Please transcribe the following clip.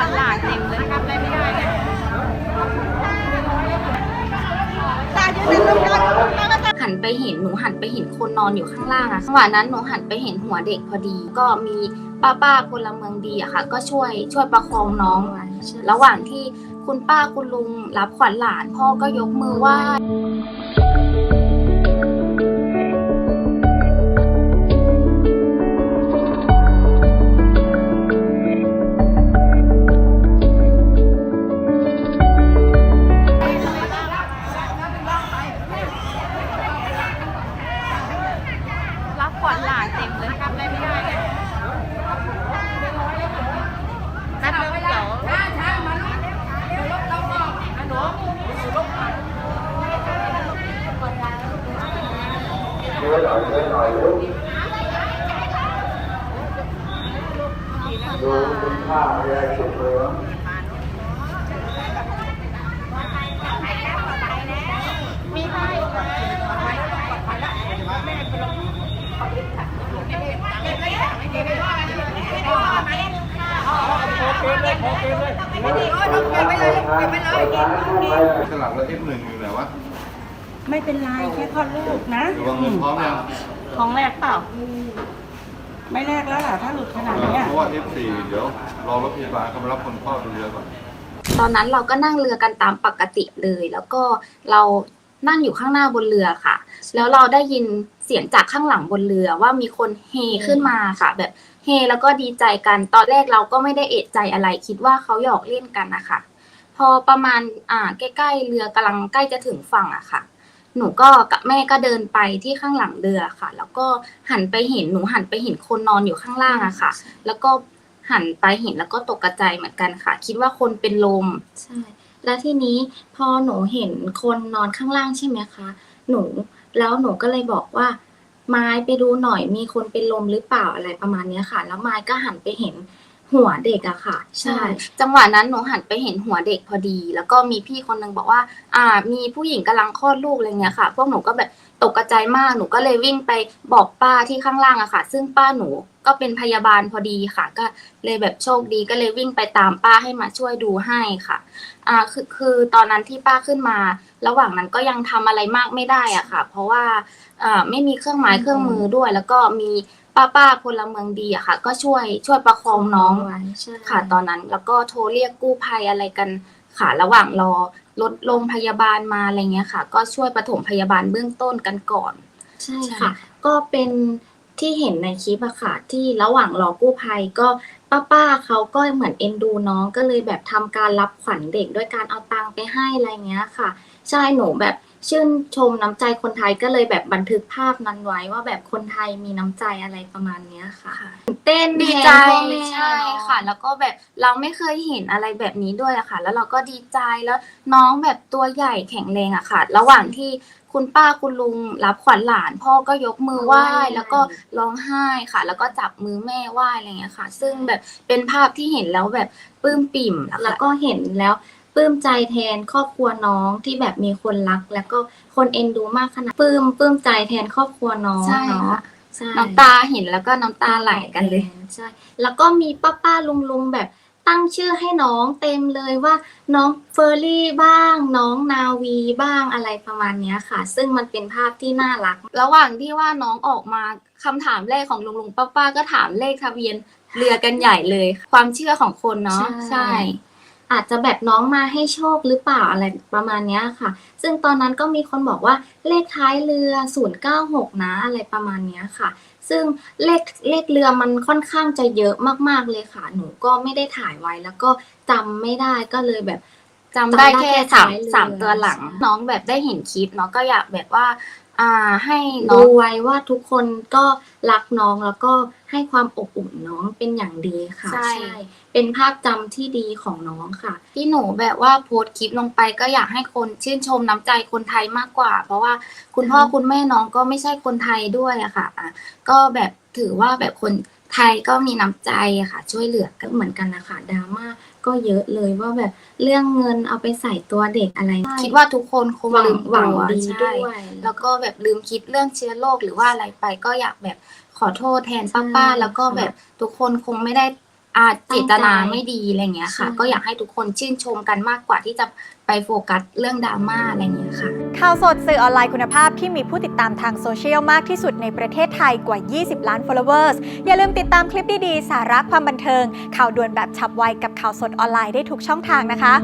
อนหลานเต็มเลยทำอะไรไม่ได้ไงหันไปเห็นหนูหันไปเห็นคนนอนอยู่ข้างล่างอะจังหวะนั้นหนูหันไปเห็นหัวเด็กพอดี ก็มีป้าป้าพลเมืองดีอะค่ะ ก็ช่วยช่วยประคองน้องไว้ระหว่างที่คุณป้าคุณลุงรับขวัญหลานพ่อก็ยกมือไหว้ ดูคุณค่าอะไรสุดเลยวะสลับแล้ว F หนึ่งอยู่ไหนวะ ไม่เป็นไรแค่คลอดลูกนะ ระวังเงินพร้อมยัง ท้องแรกเปล่า ไม่แรกแล้วล่ะ ถ้าหลุดขนาดเออเนี้ย เพราะว่า F4 เดี๋ยวรอรถพยาบาลเขามารับคนพ่อดูเรือก่อน ตอนนั้นเราก็นั่งเรือกันตามปกติเลย แล้วก็เรานั่งอยู่ข้างหน้าบนเรือค่ะ แล้วเราได้ยินเสียงจากข้างหลังบนเรือว่ามีคนเฮขึ้นมาค่ะ แบบเฮแล้วก็ดีใจกัน ตอนแรกเราก็ไม่ได้เอะใจอะไร คิดว่าเขาหยอกเล่นกันนะคะ พอประมาณอ่าใกล้ๆเรือกำลังใกล้จะถึงฝั่งอะค่ะ หนูก็กับแม่ก็เดินไปที่ข้างหลังเรือค่ะ แล้วก็หันไปเห็นหนูหันไปเห็นคนนอนอยู่ข้างล่างอะค่ะ แล้วก็หันไปเห็นแล้วก็ตกกระใจเหมือนกันค่ะ คิดว่าคนเป็นลมใช่แล้วทีนี้พอหนูเห็นคนนอนข้างล่างใช่ไหมคะหนูแล้วหนูก็เลยบอกว่าไม้ไปดูหน่อยมีคนเป็นลมหรือเปล่าอะไรประมาณเนี้ยค่ะ แล้วไม้ก็หันไปเห็น หัวเด็กอะค่ะ ใช่ จังหวะนั้นหนูหันไปเห็นหัวเด็กพอดี แล้วก็มีพี่คนนึงบอกว่า อ่า มีผู้หญิงกำลังคลอดลูกอะไรเงี้ยค่ะ พวกหนูก็แบบตกกระจายมากหนูก็เลยวิ่งไปบอกป้าที่ข้างล่างอะค่ะ ซึ่งป้าหนูก็เป็นพยาบาลพอดีค่ะ ก็เลยแบบโชคดีก็เลยวิ่งไปตามป้าให้มาช่วยดูให้ค่ะ อ่าคือคือตอนนั้นที่ป้าขึ้นมา ระหว่างนั้นก็ยังทำอะไรมากไม่ได้อะค่ะ เพราะว่าอ่าไม่มีเครื่องหมายเครื่องมือด้วย แล้วก็มี ป้าป้าๆพลเมืองดีอะค่ะ ก็ช่วยช่วยประคองน้องไว้ค่ะตอนนั้น แล้วก็โทรเรียกกู้ภัยอะไรกันค่ะระหว่างรอรถโรงพยาบาลมาอะไรเงี้ยค่ะ ก็ช่วยปฐมพยาบาลเบื้องต้นกันก่อน ใช่ค่ะ ก็เป็นที่เห็นในคลิปอะค่ะ ที่ระหว่างรอกู้ภัยก็ป้าป้าๆเขาก็เหมือนเอ็นดูน้องก็เลยแบบทำการรับขวัญเด็กด้วยการเอาตังค์ไปให้อะไรเงี้ยค่ะ ใช่หนูแบบ ชื่นชมน้ำใจคนไทยก็เลยแบบบันทึกภาพนั้นไว้ว่าแบบคนไทยมีน้ำใจอะไรประมาณเนี้ยค่ะตื่นเต้นดีใจแทนพ่อแม่ใช่ค่ะ แล้วก็แบบเราไม่เคยเห็นอะไรแบบนี้ด้วยอะค่ะ แล้วเราก็ดีใจแล้วน้องแบบตัวใหญ่แข็งแรงอะค่ะ ระหว่างที่คุณป้าคุณลุงรับขวัญหลาน พ่อก็ยกมือไหว้แล้วก็ร้องไห้ค่ะ แล้วก็จับมือแม่ไหว้อะไรเงี้ยค่ะ ซึ่งแบบเป็นภาพที่เห็นแล้วแบบปลื้มปิ่มแล้วก็เห็นแล้ว ปลื้มใจแทนครอบครัวน้องที่แบบมีคนรัก แล้วก็คนเอ็นดูมากขนาดปลื้มปลื้มใจแทนครอบครัวน้องใช่เนาะค่ะ ใช่ น้ำตาเห็นแล้วก็น้ำตาไหลกันเลย ใช่แล้วก็มีป้าป้าลุงลุงแบบตั้งชื่อให้น้องเต็มเลยว่าน้องเฟอร์รี่บ้าง น้องนาวีบ้างอะไรประมาณเนี้ยค่ะ ซึ่งมันเป็นภาพที่น่ารัก ระหว่างที่ว่าน้องออกมาคำถามแรกของลุงลุงป้าป้าก็ถามเลขทะเบียนเรือกันใหญ่เลย ความเชื่อของคนเนาะใช่ อาจจะแบบน้องมาให้โชคหรือเปล่าอะไรประมาณเนี้ยค่ะ ซึ่งตอนนั้นก็มีคนบอกว่าเลขท้ายเรือ 096 นะอะไรประมาณเนี้ยค่ะ ซึ่งเลขเลขเรือมันค่อนข้างจะเยอะมากๆเลยค่ะ หนูก็ไม่ได้ถ่ายไว้แล้วก็จำไม่ได้ก็เลยแบบ จำได้แค่สามสามตัวหลัง น้องแบบได้เห็นคลิปเนาะก็อยากแบบว่า อ่า ให้น้องไว้ว่าทุกคนก็รักน้องแล้วก็ให้ความอบอุ่นน้องเป็นอย่างดีค่ะใช่ เป็นภาพจำที่ดีของน้องค่ะ ที่หนูแบบว่าโพสต์คลิปลงไปก็อยากให้คนชื่นชมน้ำใจคนไทยมากกว่า เพราะว่าคุณพ่อคุณแม่น้องก็ไม่ใช่คนไทยด้วยอะค่ะอะ ก็แบบถือว่าแบบคนไทยก็มีน้ำใจอะค่ะ ช่วยเหลือก็เหมือนกันนะคะดราม่า ก็เยอะเลยว่าแบบเรื่องเงินเอาไปใส่ตัวเด็กอะไร คิดว่าทุกคนคงลืมหวังตัวดีใช่ ด้วย แล้วก็แบบลืมคิดเรื่องเชื้อโรคหรือว่าอะไรไป ก็อยากแบบขอโทษแทนป้าป้าใช่แล้วก็ค่ะแบบทุกคนคงไม่ได้ อาเจตนาไม่ดีอะไรเงี้ยค่ะ ก็อยากให้ทุกคนชื่นชมกันมากกว่าที่จะไปโฟกัสเรื่องดราม่าอะไรเงี้ยค่ะ ข่าวสดสื่อออนไลน์คุณภาพที่มีผู้ติดตามทางโซเชียลมากที่สุดในประเทศไทยกว่า 20 ล้าน followers อย่าลืมติดตามคลิปดี ๆ สาระความบันเทิง ข่าวด่วนแบบฉับไวกับข่าวสดออนไลน์ได้ทุกช่องทางนะคะ